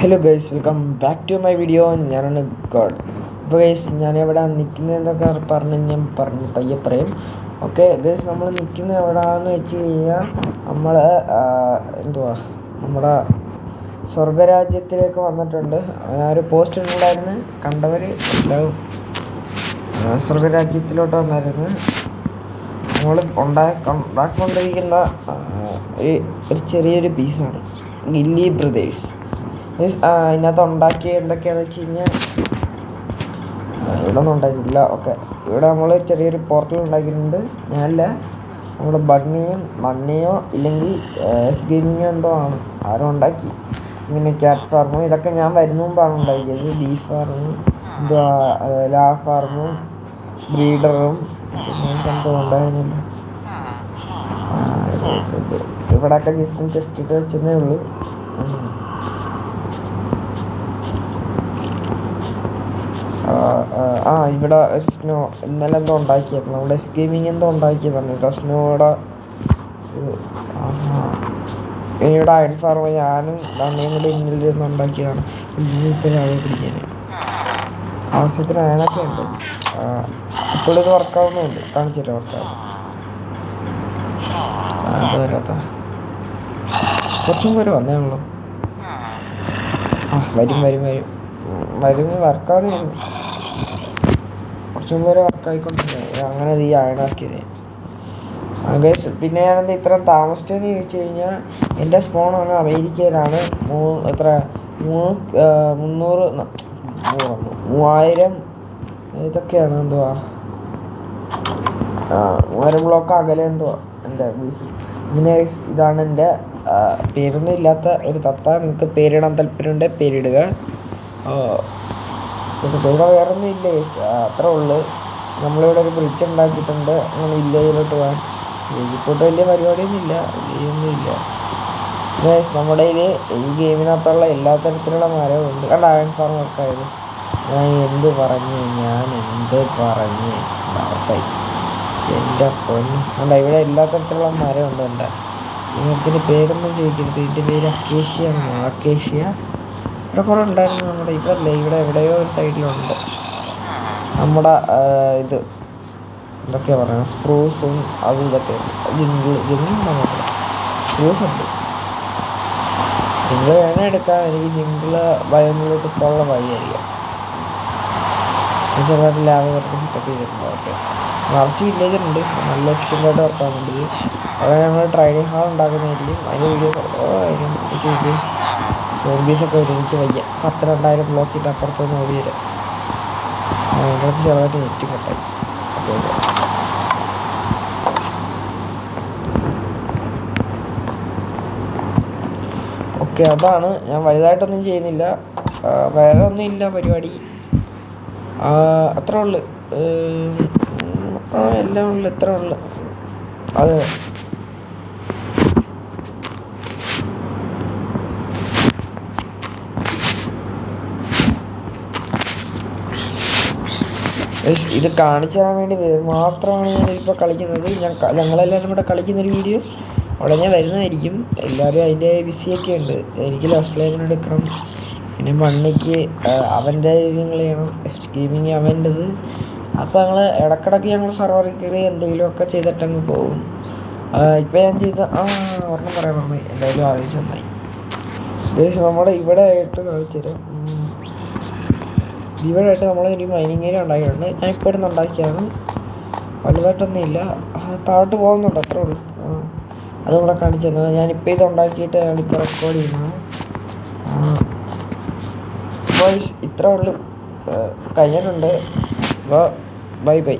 Hello guys welcome back to my video ഞാനാണ് God അപ്പോൾ guys ഞാൻ എവിടെ നിൽക്കുന്നത് എന്നൊക്കെ പറഞ്ഞു ഞാൻ പറഞ്ഞു പയ്യെ പറയും. ഓക്കെ ഗൈസ് നമ്മൾ നിൽക്കുന്നത് എവിടെയാണെന്ന് വെച്ച് കഴിഞ്ഞാൽ നമ്മൾ എന്തുവാ നമ്മുടെ സ്വർഗരാജ്യത്തിലേക്ക് വന്നിട്ടുണ്ട്. ഞാൻ ഒരു പോസ്റ്റ് ഉണ്ടായിരുന്നു. കണ്ടവർ എല്ലാവരും സ്വർഗരാജ്യത്തിലോട്ട് വന്നായിരുന്നു. നമ്മൾ ഉണ്ടാക്കി ഉണ്ടാക്കൊണ്ടിരിക്കുന്ന ഒരു ചെറിയൊരു പീസാണ് ഗില്ലി ബ്രദേഴ്സ്. മീൻസ് അതിനകത്ത് ഉണ്ടാക്കിയ എന്തൊക്കെയാണെന്ന് വെച്ച് കഴിഞ്ഞാൽ ഇവിടെ ഒന്നും ഓക്കെ. ഇവിടെ നമ്മൾ ചെറിയൊരു പോർട്ടൽ ഉണ്ടാക്കിയിട്ടുണ്ട്. ഞാനല്ല നമ്മുടെ ബണ്ണിയും മണ്ണിയോ ഇല്ലെങ്കിൽ ഗെയിമിങ്ങോ എന്തോ ആണ്. ആരും ഉണ്ടാക്കി. ഇങ്ങനെ ക്യാറ്റ് ഫാർമും ഇതൊക്കെ ഞാൻ വരുന്ന മുമ്പാണ് ഉണ്ടാക്കിയത്. ബീഫ് ഫാർമും എന്തുവാ ലാ ഫാർമും ബ്രീഡറും എന്തോ ഉണ്ടായിരുന്നില്ല. ഇവിടെയൊക്കെ ജസ്റ്റ് ടെസ്റ്റ് ഇട്ട് വെച്ചതേ ഉള്ളൂ. ആ, ഇവിടെ സ്നോ ഇന്നലെ എന്തോ ഉണ്ടാക്കിയായിരുന്നു. നമ്മുടെ എഫ് ഗെയിമിങ് എന്തോ ഉണ്ടാക്കിയതാണ് കേട്ടോ സ്നോയുടെ ഇവിടെ അയൺ ഫാർമ ഞാനും അമ്മയും കൂടെ ഇന്നലെ ഇരുന്ന് ഉണ്ടാക്കിയതാണ്. ഇപ്പം രാവിലെ പിടിക്കാൻ ആവശ്യത്തിന് അയണൊക്കെ ഉണ്ട്. ഇപ്പോഴിത് വർക്കാവുന്നുണ്ട് കാണിച്ചിട്ട് വർക്കാവും കുറച്ചും പേര് വന്നേ ഉള്ളൂ. ആ വരും വരും വരും. ഉം, വരും വർക്കാവുന്ന കുറച്ചും പേര് വർക്കായിക്കൊണ്ടിരുന്നത് അങ്ങനെ ഈ അയണാക്കിയത് ഗൈസ് പിന്നെ ഞാനെന്താ ഇത്ര താമസിച്ചതെന്ന് ചോദിച്ചു കഴിഞ്ഞാൽ എന്റെ സ്പോൺ അങ്ങ് അമേരിക്കയിലാണ് മൂ എത്ര മൂന്ന് മുന്നൂറ് മൂവായിരം ഇതൊക്കെയാണ് എന്തുവാ? മൂവായിരം ബ്ലോക്ക് അകലെ എന്തുവാ? എന്റെ പിന്നെ ഇതാണ് എന്റെ പേരൊന്നും ഇല്ലാത്ത ഒരു തത്ത. നിങ്ങൾക്ക് പേരിടാൻ താല്പര്യമുണ്ടെങ്കിൽ പേരിടുക. ഇത് വേറെ ഒന്നും ഇല്ല ഗൈസ് അത്രേ ഉള്ളു. നമ്മളിവിടെ ഒരു ബ്രിഡ്ജ് ഉണ്ടാക്കിയിട്ടുണ്ട് അങ്ങനെ വില്ലേജിലോട്ട് പോകാൻ വില്ലേജിലോട്ട് വലിയ പരിപാടിയൊന്നും ഇല്ല വില്ലേജൊന്നും ഇല്ല ഗൈസ് നമ്മുടെ ഇതിൽ ഈ ഗെയിമിനകത്തുള്ള എല്ലാ തരത്തിലുള്ള മരവും ഉണ്ട്. കണ്ട അയൺ ഫാർം ഒക്കെ ആയത്? ഞാൻ എന്ത് പറഞ്ഞു? ഞാൻ എന്ത് പറഞ്ഞു? നടത്തായി എന്റെ പൊന്നു. കണ്ട ഇവിടെ എല്ലാ തരത്തിലുള്ള മരമുണ്ട് ഉണ്ട്. ഇതിന്റെ പേരൊന്നും ചോദിക്കരുത്. ഇതിന്റെ പേര് അക്കേഷ്യ അക്കേഷ്യ ഇവിടെ കുറേ ഉണ്ടായിരുന്നു നമ്മുടെ ഇവിടെ ഇവിടെ എവിടെയോ ഒരു സൈഡിലുണ്ട്. നമ്മുടെ ഇത് എന്തൊക്കെയാ പറയുക സ്ക്രൂസും അതും ഇതൊക്കെ ജിങ്കിൾ ജിംഗിൾ ഉണ്ടോ സ്ക്രൂസ് ഉണ്ട്. ജിങ്കിൾ വേണേ എടുക്കാം. എനിക്ക് ജിങ്കിൾ ബയോമിലോട്ട് ഇപ്പോൾ ഉള്ള വഴിയായിരിക്കാം ചെറുതായിട്ട് ലാബ് വർക്ക് സെറ്റപ്പ് ചെയ്തിട്ടുണ്ട് ഓക്കെ നിറച്ച് വില്ലേജ് ഉണ്ട് നല്ല എഫിഷ്യന്റായിട്ട് വർക്കാൻ വേണ്ടി അവിടെ നമ്മൾ ട്രൈനിങ് ഹാൾ ഉണ്ടാക്കുന്നതായിരിക്കും. അതിന്റെ വീഡിയോസ് ആയിരിക്കും എനിക്ക് സോംബീസൊക്കെ എനിക്ക് വയ്യ. പത്ത് രണ്ടായിരം ബ്ലോക്കിട്ട് അപ്പുറത്തൊന്ന് ഓടി വരാം അതിനകത്ത് ചെറുതായിട്ട് നെറ്റ് കട്ടായി ഓക്കെ അതാണ്. ഞാൻ വലുതായിട്ടൊന്നും ചെയ്യുന്നില്ല. വേറെ ഒന്നും ഇല്ല പരിപാടി. അത്ര ഉള്ളു. എല്ലാം ഉള്ളു എത്ര ഉള്ളു. അതെ. ഇത് കാണിച്ചു തരാൻ വേണ്ടി മാത്രമാണ് ഞാൻ ഇപ്പോൾ കളിക്കുന്നത്. ഞാൻ ഞങ്ങളെല്ലാവരും കൂടെ കളിക്കുന്നൊരു വീഡിയോ ഉടനെ വരുന്നതായിരിക്കും. എല്ലാവരും അതിന്റെ ബിസിയൊക്കെ ഉണ്ട്. എനിക്ക് ലാസ്റ്റ് പ്ലേയറിന് എടുക്കണം. പിന്നെ മണ്ണിക്ക് അവന്റെ കാര്യങ്ങൾ ചെയ്യണം ഗെയിമിങ് അവന്റെത് അപ്പോൾ ഞങ്ങൾ ഇടക്കിടക്ക് ഞങ്ങൾ സർവറിൽ കയറി എന്തെങ്കിലുമൊക്കെ ചെയ്തിട്ടങ്ങ് പോകും. ഇപ്പം ഞാൻ ചെയ്ത ആ ഒരെണ്ണം പറയാൻ പറഞ്ഞു എന്തായാലും ആലോചിച്ച് നന്നായി. നമ്മുടെ ഇവിടെ ആയിട്ട് കാണിച്ചു തരാം ഉം. നമ്മളൊരു മൈനിങ് ഏരിയ ഉണ്ടാക്കിയിട്ടുണ്ട്. ഞാൻ ഇപ്പോൾ ഇരുന്ന് ഉണ്ടാക്കിയാണ് വലുതായിട്ടൊന്നും ഇല്ല താഴോട്ട് പോകുന്നുണ്ട് അത്രേ ഉള്ളൂ. അതും കൂടെ കാണിച്ചു തന്നത്. ഞാനിപ്പോൾ ഇത് ഉണ്ടാക്കിയിട്ട് ഞാനിപ്പോൾ റെക്കോർഡ് ചെയ്യുന്നത് ഇത്രേ ഉള്ളൂ. കഴിഞ്ഞിട്ടുണ്ട്. അപ്പോൾ ബൈ ബൈ